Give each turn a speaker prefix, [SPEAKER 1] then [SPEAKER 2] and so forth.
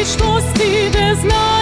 [SPEAKER 1] вічності, де знає.